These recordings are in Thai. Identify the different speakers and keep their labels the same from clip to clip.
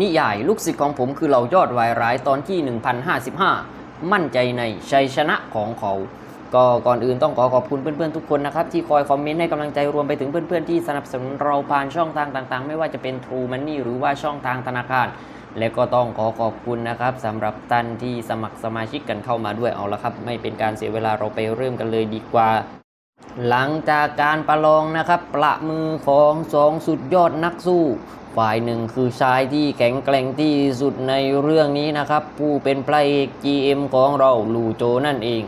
Speaker 1: นิยายลูกศิษย์ของผมคือเหล่ายอดวายร้ายตอนที่ 1055 มั่นใจในชัยชนะของเขา ก็ก่อนอื่นต้องขอขอบคุณเพื่อนๆทุกคนนะครับ ที่คอยคอมเมนต์ให้กำลังใจรวมไปถึงเพื่อนๆที่สนับสนุนเราผ่านช่องทางต่างๆ ไม่ว่าจะเป็น True Money หรือว่าช่องทางธนาคาร และก็ต้องขอขอบคุณนะครับสำหรับท่านที่สมัครสมาชิกกันเข้ามาด้วยเอาละครับ ไม่เป็นการเสียเวลาเราไปเริ่มกันเลยดีกว่าหลังจากการประลองนะครับ ประมือของสองสุดยอดนักสู้ ฝ่ายหนึ่งคือชายที่แข็งแกร่งที่สุดในเรื่องนี้นะครับ ผู้เป็นพระเอก GM ของเราลูโจนั่นเอง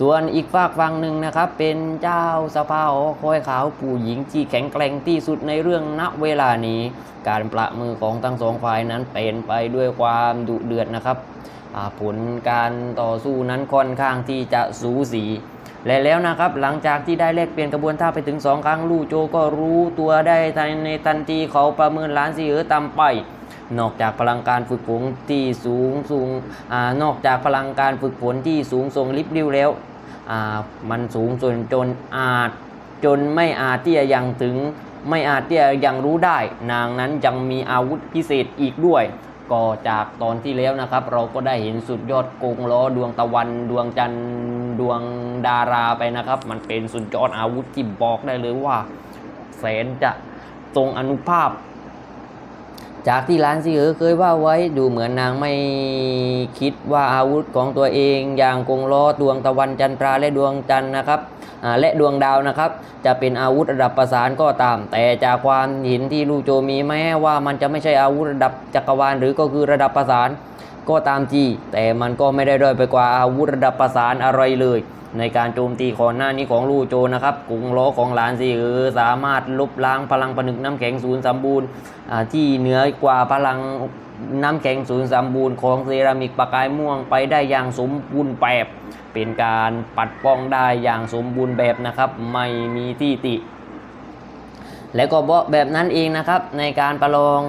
Speaker 1: ส่วนอีกฝากฝั่งหนึ่งนะครับ เป็นเจ้าสภาหอคอยขาวผู้หญิงที่แข็งแกร่งที่สุดในเรื่องณเวลานี้ การประมือของทั้งสองฝ่ายนั้นเป็นไปด้วยความดุเดือดนะครับผลการต่อสู้นั้นค่อนข้างที่จะสูสี และแล้วนะครับหลังจากที่ได้แลกเปลี่ยนกระบวนท่าไปถึง 2 ครั้งลู่โจก็รู้ตัวได้ในทันทีเขาประเมินล้านสีเออต่ำไป นอกจากพลังการฝึกฝนที่สูงสูงอ่านอกจากพลังการฝึกฝนที่สูงส่งลิบลิ้วแล้วอ่ามันสูงจนจนอาจจนไม่อาจที่จะยังถึงไม่อาจที่จะยังรู้ได้ นางนั้นยังมีอาวุธพิเศษอีกด้วย ก็จากตอนที่แล้วนะครับ เราก็ได้เห็นสุดยอดกงล้อดวงตะวันดวงจันทร์ดวง ดาราไปนะครับ มันเป็นสุดยอดอาวุธที่บอกได้เลยว่าแสนจะทรงอนุภาพ จากที่ร้านซีเออเคยว่าไว้ดูเหมือนนางไม่คิดว่าอาวุธของตัวเอง อย่างกงล้อดวงตะวันจันทราและดวงจันทร์นะครับและดวงดาวนะครับ จะเป็นอาวุธระดับประสานก็ตาม แต่จากความเห็นที่ลูโจมีแม้ว่ามันจะไม่ใช่อาวุธระดับจักรวาลหรือก็คือระดับประสานก็ตามจีแต่มันก็ไม่ได้ด้อยไปกว่าอาวุธระดับประสานอะไรเลย ในการโจมตีก่อนหน้านี้ของลู่โจนะครับกุงล้อของหลานซีเออสามารถลบล้างพลังผนึกน้ำแข็งศูนย์สมบูรณ์ที่เหนือกว่าพลังน้ำแข็งศูนย์สมบูรณ์ของเซรามิกปะกายม่วงไปได้อย่างสมบูรณ์แบบ เป็นการปัดป้องได้อย่างสมบูรณ์แบบนะครับ ไม่มีที่ติ และก็บอกแบบนั้นเองนะครับในการประลอง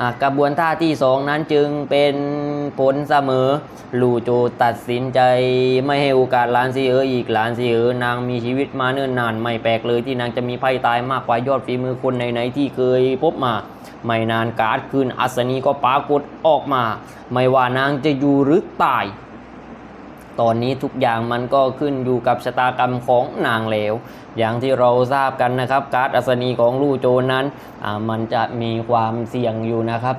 Speaker 1: อกระบวนท่าที่สองนั้นจึงเป็นผลเสมอ ลูโจตัดสินใจไม่ให้โอกาสหลานซีเอออีกหลานซีเออนางมีชีวิตมาเนิ่นนานไม่แปลกเลยที่นางจะมีไพ่ตายมากกว่ายอดฝีมือคนไหนๆที่เคยพบมา ไม่นานการ์ดคืนอัศนีก็ปรากฏออกมา ไม่ว่านางจะอยู่หรือตาย ตอนนี้ทุกอย่างมันก็ขึ้นอยู่กับชะตากรรมของนางแล้วอย่างที่เราทราบกันนะครับ การ์ดอัศนีของลู่โจนนั้นมันจะมีความเสี่ยงอยู่นะครับ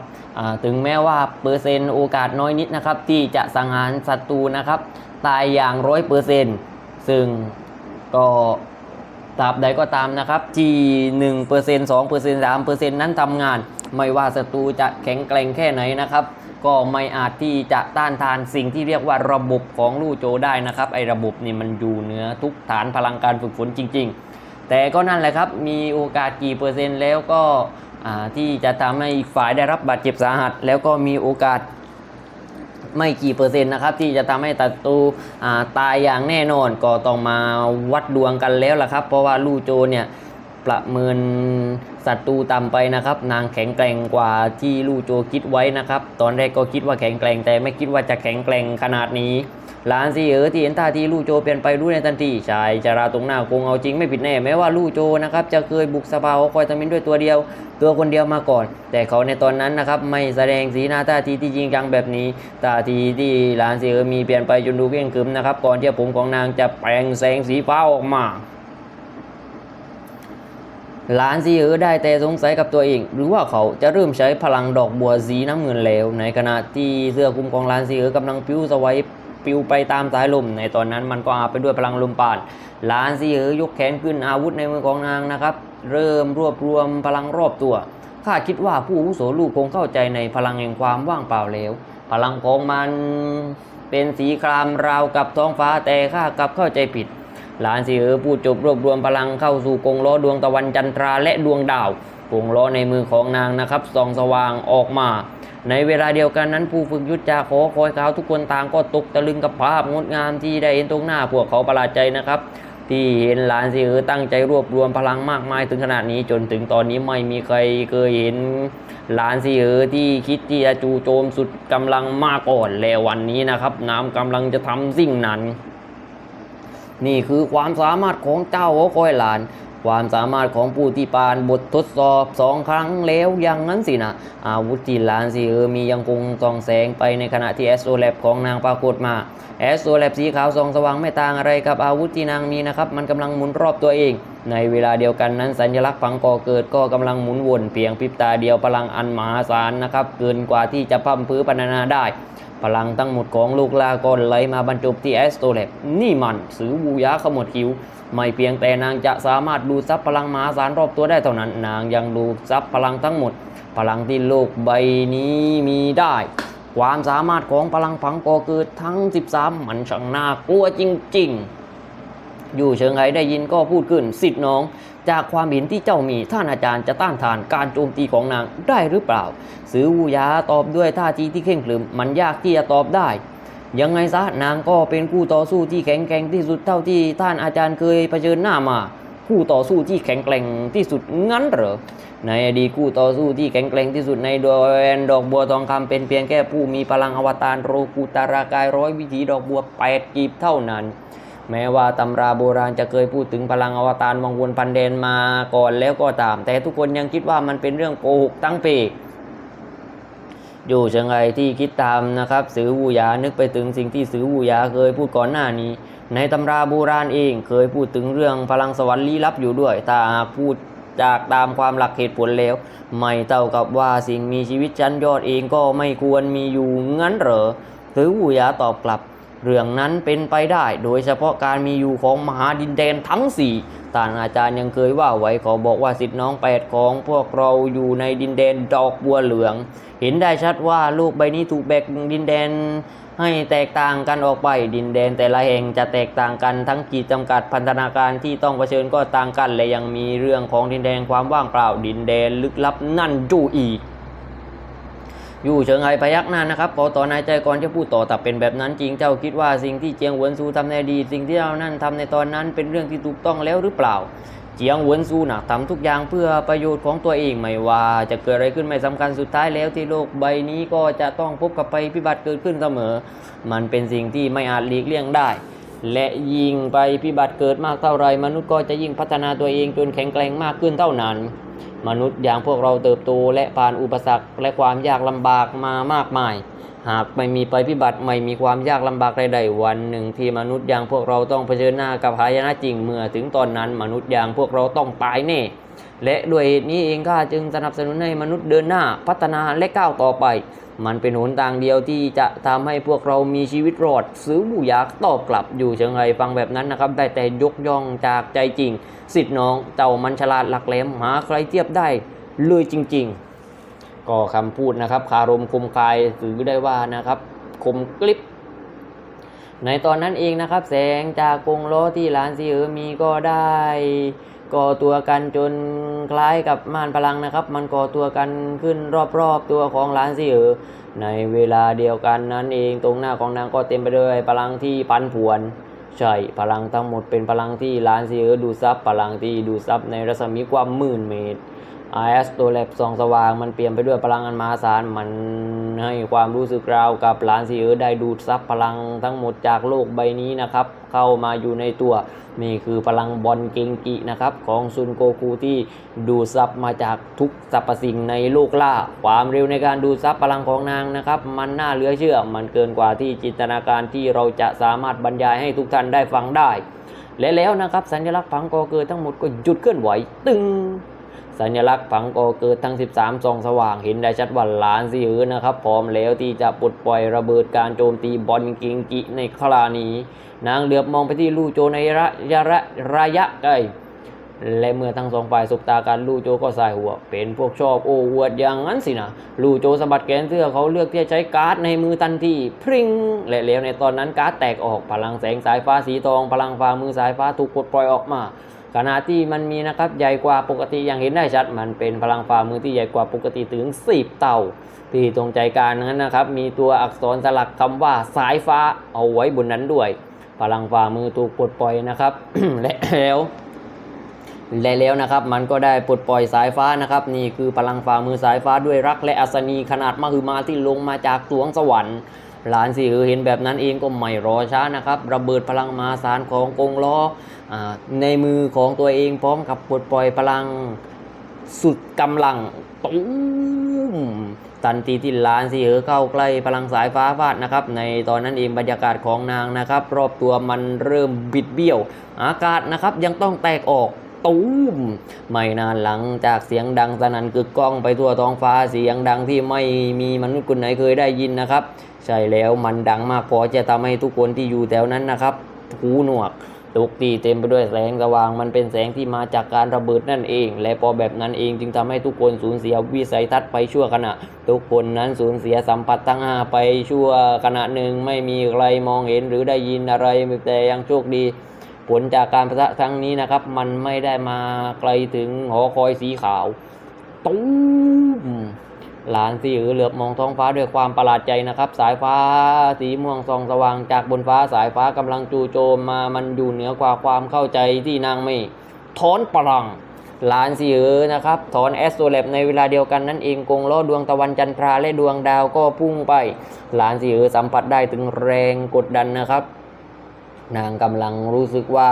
Speaker 1: ถึงแม้ว่าเปอร์เซ็นต์โอกาสน้อยนิดนะครับ ที่จะสังหารศัตรูนะครับ ตายอย่างร้อยเปอร์เซ็นต์ซึ่งก็ตราบใดก็ตามนะครับที่1% 2% 3%นั้นทำงานไม่ว่าศัตรูจะแข็งแกร่งแค่ไหนนะครับ ก็ไม่อาจที่จะต้านทานสิ่งที่เรียกว่าระบบของลู่โจได้นะครับ ไอ้ระบบนี่มันอยู่เหนือทุกฐานพลังการฝึกฝนจริง ๆ แต่ก็นั่นแหละครับ มีโอกาสกี่เปอร์เซ็นต์แล้วก็ที่จะทำให้อีกฝ่ายได้รับบาดเจ็บสาหัส แล้วก็มีโอกาสไม่กี่เปอร์เซ็นต์นะครับ ที่จะทำให้ศัตรูตายอย่างแน่นอนก็ต้องมาวัดดวงกันแล้วล่ะครับ เพราะว่าลู่โจเนี่ย ประเมินศัตรูต่ำไปนะครับ นางแข็งแกร่งกว่าที่ลู่โจคิดไว้นะครับ ตอนแรกก็คิดว่าแข็งแกร่งแต่ไม่คิดว่าจะแข็งแกร่งขนาดนี้หลานซีเอ๋อที่เห็นท่าทีลู่โจเปลี่ยนไปรู้ในทันทีชายจาราตรงหน้าคงเอาจริงไม่ผิดแน่แม้ว่าลู่โจนะครับจะเคยบุกสภาหอคอยตะมินด้วยตัวเดียว ตัวคนเดียวมาก่อน แต่เขาในตอนนั้นนะครับไม่แสดงสีหน้าท่าทีที่จริงจังแบบนี้ท่าทีที่หลานเสือมีเปลี่ยนไปจนดูเก่งขรึมนะครับก่อนที่ผมของนางจะแปลงแสงสีฟ้าออกมา หลานซีเออได้แต่สงสัยกับตัวเอง หรือว่าเขาจะเริ่มใช้พลังดอกบัวสีน้ำเงินแล้ว ในขณะที่เสื้อคลุมของหลานซีเออกำลังปิ้วสวัยปลิวไปตามสายลม ในตอนนั้นมันก็อาบไปด้วยพลังลมปานหลานซีเออยกแขนขึ้นอาวุธในมือของนางนะครับ เริ่มรวบรวมพลังรอบตัวข้าคิดว่าผู้อุโสลูกคงเข้าใจในพลังแห่งความว่างเปล่าแล้ว พลังของมันเป็นสีครามราวกับท้องฟ้าแต่ข้ากลับเข้าใจผิด หลานสีเออพูดจบรวบรวมพลังเข้าสู่กงล้อดวงตะวันจันทราและดวงดาวกงล้อในมือของนางนะครับส่องสว่างออกมา ในเวลาเดียวกันนั้นผู้ฝึกยุทธจาขอคอยขาวทุกคนต่างก็ตกตะลึงกับภาพงดงามที่ได้เห็นตรงหน้าพวกเขาประหลาดใจนะครับ ที่เห็นหลานสีเออตั้งใจรวบรวมพลังมากมายถึงขนาดนี้จนถึงตอนนี้ไม่มีใครเคยเห็นหลานสีเออที่คิดที่จะจูโจมสุดกำลังมากก่อนแล้ววันนี้นะครับ น้ำกำลังจะทำสิ่งนั้น นี่คือความสามารถของเจ้าหัวคอยหลาน ความสามารถของผู้ที่ปานบททดสอบสองครั้งแล้วอย่างนั้นสินะอาวุธที่หลานสีเออมียังคงส่องแสงไปในขณะที่แอสโ l แลบของนางปรากฏมาแอสโ l แลบสีขาวส่องสว่างไม่ต่างอะไรกับอาวุธที่นางมีนะครับ มันกำลังหมุนรอบตัวเอง ในเวลาเดียวกันนั้นสัญลักษณ์ฝังก่อเกิดก็กำลังหมุนวนเพียงพริบตาเดียวพลังอันมหาศาลนะครับ เกินกว่าที่จะพั่มพื้นปรรณนาได้ พลังทั้งหมดของลูกลาก็ไหลมาบรรจบที่แอสโตแลบนี่มันสือวูยาขมวดคิ้ว ไม่เพียงแต่นางจะสามารถดูดซับพลังมหาศาลรอบตัวได้เท่านั้น นางยังดูดซับพลังทั้งหมด พลังที่โลกใบนี้มีได้ ความสามารถของพลังฝังก่อเกิดทั้ง 13 มันช่างน่ากลัวจริง ๆ อยู่เชิงไหได้ยินก็พูดขึ้นสิทธิ์น้อง จากความเห็นที่เจ้ามีท่านอาจารย์จะต้านทานการโจมตีของนางได้หรือเปล่า สือวูยาตอบด้วยท่าทีที่เข่งขรึมมันยากที่จะตอบได้ ยังไงซะนางก็เป็นคู่ต่อสู้ที่แข็งแกร่งที่สุดเท่าที่ท่านอาจารย์เคยเผชิญหน้ามาคู่ต่อสู้ที่แข็งแกร่งที่สุดงั้นเหรอ ในอดีตคู่ต่อสู้ที่แข็งแกร่งที่สุดในดอนดอกบัวทองคำเป็นเพียงแค่ผู้มีพลังอวตารโรกุตารากายร้อยวิถีดอกบัวแปดกีบเท่านั้น แม้ว่าตำราโบราณจะเคยพูดถึงพลังอวตารวังวนพันแดนมาก่อนแล้วก็ตาม แต่ทุกคนยังคิดว่ามันเป็นเรื่องโกหกตั้งปีกอยู่เชิงไงที่คิดตามนะครับ สือวูยานึกไปถึงสิ่งที่สือวูยาเคยพูดก่อนหน้านี้ ในตำราโบราณเองเคยพูดถึงเรื่องพลังสวรรค์ลี้ลับอยู่ด้วยถ้าหากพูดจากตามความหลักเหตุผลแล้ว ไม่เท่ากับว่าสิ่งมีชีวิตชั้นยอดเองก็ไม่ควรมีอยู่งั้นเหรอสือวูยาตอบกลับ เรื่องนั้นเป็นไปได้ โดยเฉพาะการมีอยู่ของมหาดินแดนทั้งสี่ท่านอาจารย์ยังเคยว่าไว้ขอบอกว่าสิทธิน้องแปดของพวกเราอยู่ในดินแดนดอกบัวเหลือง เห็นได้ชัดว่าโลกใบนี้ถูกแบ่งดินแดนให้แตกต่างกันออกไปดินแดนแต่ละแห่งจะแตกต่างกันทั้งขีดจำกัดพันธนาการที่ต้องเผชิญก็ต่างกัน และยังมีเรื่องของดินแดนความว่างเปล่าดินแดนลึกลับนั่นจู่อีก อยู่เชิงไอพยักหน้านะครับพอต่อนายใจก่อนจะพูดต่อแต่เป็นแบบนั้นจริงเจ้าคิดว่าสิ่งที่เจียงหวนซูทำในอดีตสิ่งที่เรานั่นทำในตอนนั้นเป็นเรื่องที่ถูกต้องแล้วหรือเปล่า เจียงหวนซูนะทำทุกอย่างเพื่อประโยชน์ของตัวเองไม่ว่า จะเกิดอะไรขึ้นไม่สำคัญสุดท้ายแล้วที่โลกใบนี้ก็จะต้องพบกับภัยพิบัติเกิดขึ้นเสมอ มันเป็นสิ่งที่ไม่อาจหลีกเลี่ยงได้ และยิ่งไปพิบัติเกิดมากเท่าไร มนุษย์ก็จะยิ่งพัฒนาตัวเองจนแข็งแกร่งมากขึ้นเท่านั้น มนุษย์อย่างพวกเราเติบโตและผ่านอุปสรรคและความยากลำบากมามากมาย หากไม่มีภัยพิบัติไม่มีความยากลำบากใดๆวันหนึ่งที่มนุษย์อย่างพวกเราต้องเผชิญหน้ากับหายนะจริงเมื่อถึงตอนนั้น มนุษย์อย่างพวกเราต้องตายแน่ และด้วยเหตุนี้เองข้าจึงสนับสนุนให้มนุษย์เดินหน้าพัฒนาและก้าวต่อไป มันเป็นหนทางเดียวที่จะทำให้พวกเรามีชีวิตรอด ซื้อบูยากตอบกลับอยู่เชิงไงฟังแบบนั้นนะครับ ได้แต่ยกย่องจากใจจริง สิทธิ์น้องเจ้ามันฉลาดหลักแหลมหาใครเทียบได้เลยจริง ๆ ก็คำพูดนะครับ คารมคมคายถือได้ว่านะครับ คมกลิบในตอนนั้นเองนะครับ แสงจากกรงล้อที่หลานซีเออมีก็ได้ ก่อตัวกันจนคล้ายกับม่านพลังนะครับ มันก่อตัวกันขึ้นรอบๆตัวของหลานซีเออในเวลาเดียวกันนั้นเองตรงหน้าของนางก็เต็มไปด้วยพลังที่พันผวนใช่พลังทั้งหมดเป็นพลังที่หลานซีเออดูซับพลังที่ดูซับในรัศมีกว่าหมื่นเมตร IS ตัวแลบส่องสว่างมันเปลี่ยนไปด้วยพลังอันมหาศาล มันให้ความรู้สึกราวกับหลานซีเออได้ดูดซับพลังทั้งหมดจากโลกใบนี้นะครับ เข้ามาอยู่ในตัว นี่คือพลังบอลเกงกินะครับ ของซุนโกคูที่ดูดซับมาจากทุกสรรพสิ่งในโลกล่า ความเร็วในการดูดซับพลังของนางนะครับ มันน่าเหลือเชื่อ มันเกินกว่าที่จินตนาการที่เราจะสามารถบรรยายให้ทุกท่านได้ฟังได้และแล้วนะครับสัญลักษณ์ฝังกอเกิดทั้งหมดก็หยุดเคลื่อนไหวตึง สัญลักษณ์ฝังกอเกิดทั้ง 13ซองสว่างเห็นได้ชัดว่าหลานซีอือนะครับพร้อมแล้วที่จะปลดปล่อยระเบิดการโจมตีบอลกิงกิในครานี้ นางเหลือบมองไปที่ลู่โจในระยะระระยะใกล้และเมื่อทั้งสองฝ่ายสบตากันลู่โจก็สายหัว เป็นพวกชอบโอ้อวดอย่างนั้นสินะลู่โจสะบัดแขนเสื้อเขาเลือกที่จะใช้การ์ดในมือทันทีพริ้งและแล้วในตอนนั้นการ์ดแตกออกพลังแสงสายฟ้าสีทอง พลังฝ่ามือสายฟ้าถูกปลดปล่อยออกมา ขณะที่มันมีนะครับใหญ่กว่าปกติอย่างเห็นได้ชัด มันเป็นพลังฝ่ามือที่ใหญ่กว่าปกติถึง10เต่า ที่ตรงใจกลารนั้นนะครับมีตัวอักษรสลักคำว่าสายฟ้าเอาไว้บนนั้นด้วย พลังฝ่ามือถูกปลดปล่อยนะครับและแล้วและแล้วนะครับมันก็ได้ปลดปล่อยสายฟ้านะครับ นี่คือพลังฝ่ามือสายฟ้าด้วยรักและอัศนีขนาดมหึมาที่ลงมาจากสวงสวรรค์หลานสีเออเห็นแบบนั้นเองก็ไม่รอช้านะครับ ระเบิดพลังมาศาลของกงล้อ ในมือของตัวเองพร้อมกับปลดปล่อยพลังสุดกำลังตุ้มทันทีที่ลานสีเออเข้าใกล้พลังสายฟ้าฟาดนะครับ ในตอนนั้นเองบรรยากาศของนางนะครับ รอบตัวมันเริ่มบิดเบี้ยว อากาศนะครับยังต้องแตกออกตูมไม่นานหลังจากเสียงดังสนั่นกึกก้องไปทั่วท้องฟ้าเสียงดังที่ไม่มีมนุษย์คนไหนเคยได้ยินนะครับ ใช่แล้วมันดังมากพอจะทำให้ทุกคนที่อยู่แถวนั้นนะครับหูหนวก ตกตีเต็มไปด้วยแสงสว่างมันเป็นแสงที่มาจากการระเบิดนั่นเอง และพอแบบนั้นเองจึงทำให้ทุกคนสูญเสียวิสัยทัศน์ไปชั่วขณะ ทุกคนนั้นสูญเสียสัมผัสทั้งห้าไปชั่วขณะหนึ่งไม่มีใครมองเห็นหรือได้ยินอะไรแต่ยังโชคดีผลจากการประทะครั้งนี้นะครับ มันไม่ได้มาไกลถึงหอคอยสีขาวตุ้ม หลานสีอือเหลือบมองท้องฟ้าด้วยความประหลาดใจนะครับ สายฟ้าสีม่วงส่องสว่างจากบนฟ้าสายฟ้ากำลังจู่โจมมามันอยู่เหนือกว่าความเข้าใจที่นางไม่ถอนพลังหลานสีเออนะครับ ถอนแอสโตรแลบในเวลาเดียวกันนั่นเองกงล้อดวงตะวันจันทราและดวงดาวก็พุ่งไป หลานสีเออสัมผัสได้ถึงแรงกดดันนะครับ นางกำลังรู้สึกว่า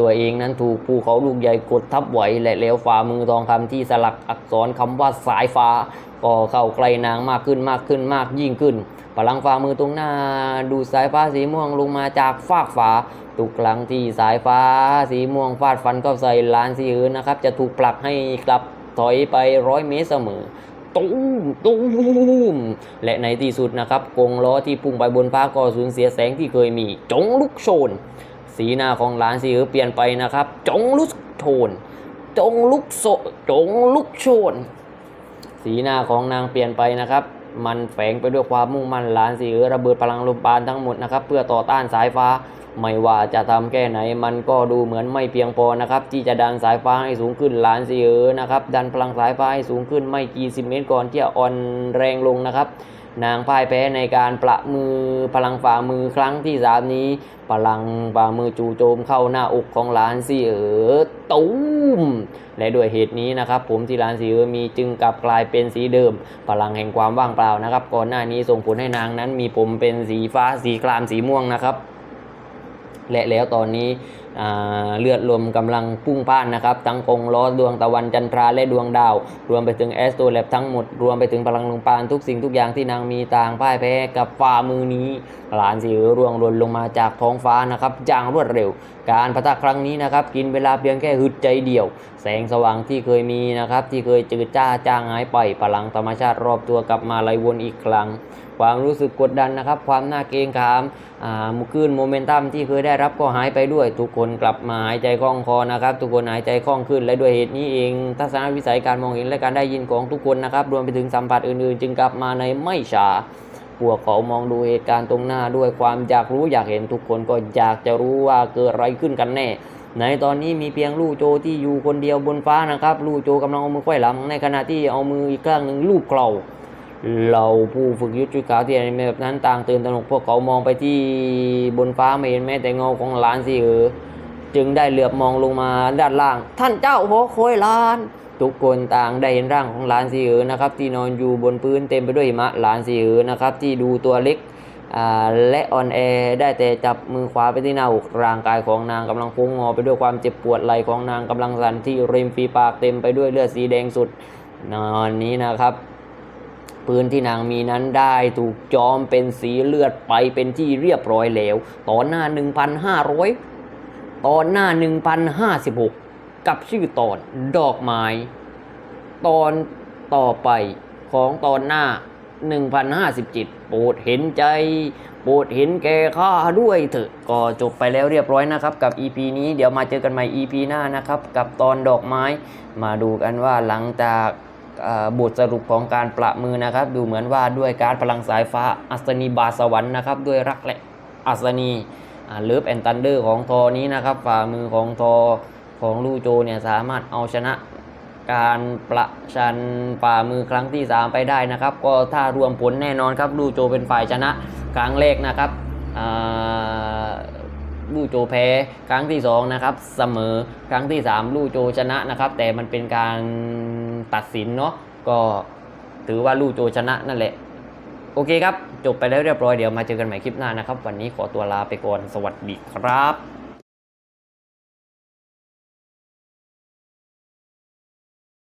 Speaker 1: ตัวเองนั้นถูกภูเขาลูกใหญ่กดทับไหวและแล้วฝ่ามือทองคำที่สลักอักษรคำว่าสายฟ้า ก็เข้าใกล้นางมากขึ้นมากขึ้นมากยิ่งขึ้นพลังฝ่ามือตรงหน้า ดูสายฟ้าสีม่วงลงมาจากฟากฟ้าทุกครั้งที่สายฟ้าสีม่วงฟาดฟันเข้าใส่ลานสีอื่นนะครับ จะถูกผลักให้กลับถอยไปร้อยเมตรเสมอ ตุ้มตุ้มและในที่สุดนะครับกงล้อที่พุ่งไปบนฟ้าก็สูญเสียแสงที่เคยมี จงลุกโชน สีหน้าของหลานสีเอ๋อเปลี่ยนไปนะครับ จงลุกโชน จงลุกโซจงลุกโชน สีหน้าของนางเปลี่ยนไปนะครับมันแฝงไปด้วยความมุ่งมั่นหลานสีเอ๋อระเบิดพลังลมปานทั้งหมดนะครับ เพื่อต่อต้านสายฟ้า ไม่ว่าจะทำแค่ไหนมันก็ดูเหมือนไม่เพียงพอนะครับที่จะดันสายฟ้าให้สูงขึ้นหลานสีเอ๋อนะครับดันพลังสายฟ้าให้สูงขึ้นไม่กี่สิบเมตรก่อนที่จะอ่อนแรงลงนะครับนางพ่ายแพ้ในการประมือพลังฝ่ามือครั้งที่สามนี้ พลังฝ่ามือจู่โจมเข้าหน้าอกของหลานสีเอ๋อตุ้มและด้วยเหตุนี้นะครับ ผมที่หลานสีเอ๋อมีจึงกลับกลายเป็นสีเดิม พลังแห่งความว่างเปล่านะครับ ก่อนหน้านี้ส่งผลให้นางนั้นมีผมเป็นสีฟ้าสีครามสีม่วงนะครับ และแล้วตอนนี้เลือดลมกำลังพุ่งพ่านนะครับ ทั้งกงล้อดวงตะวันจันทราและดวงดาว รวมไปถึงแอสโตรแลบทั้งหมด รวมไปถึงพลังลมปานทุกสิ่งทุกอย่างที่นางมีต่างพ่ายแพ้กับฝ่ามือนี้ หลานสีร่วงหล่นลงมาจากท้องฟ้านะครับอย่างรวดเร็ว การปะทะครั้งนี้นะครับ กินเวลาเพียงแค่หึดใจเดียว แสงสว่างที่เคยมีนะครับ ที่เคยจืดจ้าจางหายไปพลังธรรมชาติรอบตัวกลับมาไหลวนอีกครั้งความรู้สึกกดดันนะครับ ความน่าเกรงขามอ่ามุคลื่นโมเมนตัมที่เคยได้รับก็หายไปด้วย ทุกคนกลับมาหายใจคล่องคอนะครับ ทุกคนหายใจคล่องขึ้น และด้วยเหตุนี้เอง ทัศนวิสัยการมองเห็นและการได้ยินของทุกคนนะครับ รวมไปถึงสัมผัสอื่นๆ จึงกลับมาในไม่ช้าพวกเขามองดูเหตุการณ์ตรงหน้าด้วยความอยากรู้อยากเห็นทุกคนก็อยากจะรู้ว่าเกิดอะไรขึ้นกันแน่ในตอนนี้มีเพียงลู่โจที่อยู่คนเดียวบนฟ้านะครับ ลู่โจกำลังเอามือไขว้หลังในขณะที่เอามืออีกข้างหนึ่งลูบเกลา เราผู้ฝึกยุทธชุดขาวที่เห็นแบบนั้นต่างตื่นตระหนกพวกเขามองไปที่บนฟ้าไม่เห็นแม้แต่เงาของหลานสิเออจึงได้เหลือบมองลงมาด้านล่าง ท่านเจ้าหอคยลาน ทุกคนต่างได้เห็นร่างของหลานสีเอ๋อนะครับ ที่นอนอยู่บนพื้นเต็มไปด้วยหิมะหลานสีเอ๋อนะครับ ที่ดูตัวเล็กอ่าและอ่อนแอได้แต่จับมือขวาไปที่หน้าอกร่างกายของนางกำลังพุงงอไปด้วยความเจ็บปวดไหล่ของนางกำลังสั่นที่ริมฝีปากเต็มไปด้วยเลือดสีแดงสุดนอนนี้นะครับ ปืนที่นางมีนั้นได้ถูกจอมเป็นสีเลือดไปเป็นที่เรียบร้อยแล้วตอนหน้า 1,500ตอนหน้า 1,056 กับชื่อตอนดอกไม้ ตอนต่อไปของตอนหน้า 1057 โปรดเห็นใจ โปรดเห็นแก่ข้าด้วยเถอะ ก็จบไปแล้วเรียบร้อยนะครับ กับ EP นี้เดี๋ยวมาเจอกันใหม่ EP หน้านะครับ กับตอนดอกไม้ มาดูกันว่าหลังจาก บทสรุปของการประมือนะครับ ดูเหมือนว่าด้วยการพลังสายฟ้าอัศนีบาสวรรค์นะครับ ด้วยรักและอัศนีเลิฟแอนตันเดอร์ของทอนี้นะครับ ฝ่ามือของทอของลู่โจเนี่ยสามารถเอาชนะการประชันฝ่ามือครั้งที่ 3 ไปได้นะครับ ก็ถ้ารวมผลแน่นอนครับลู่โจเป็นฝ่ายชนะครั้งแรกนะครับลู่โจแพ้ครั้งที่2นะครับเสมอครั้งที่ 3 ลู่โจชนะนะครับ แต่มันเป็นการ ตัดสินเนาะก็ถือว่าลู่โจชนะนั่นแหละ โอเคครับ จบไปแล้วเรียบร้อยเดี๋ยวมาเจอกันใหม่คลิปหน้านะครับ วันนี้ขอตัวลาไปก่อนสวัสดีครับ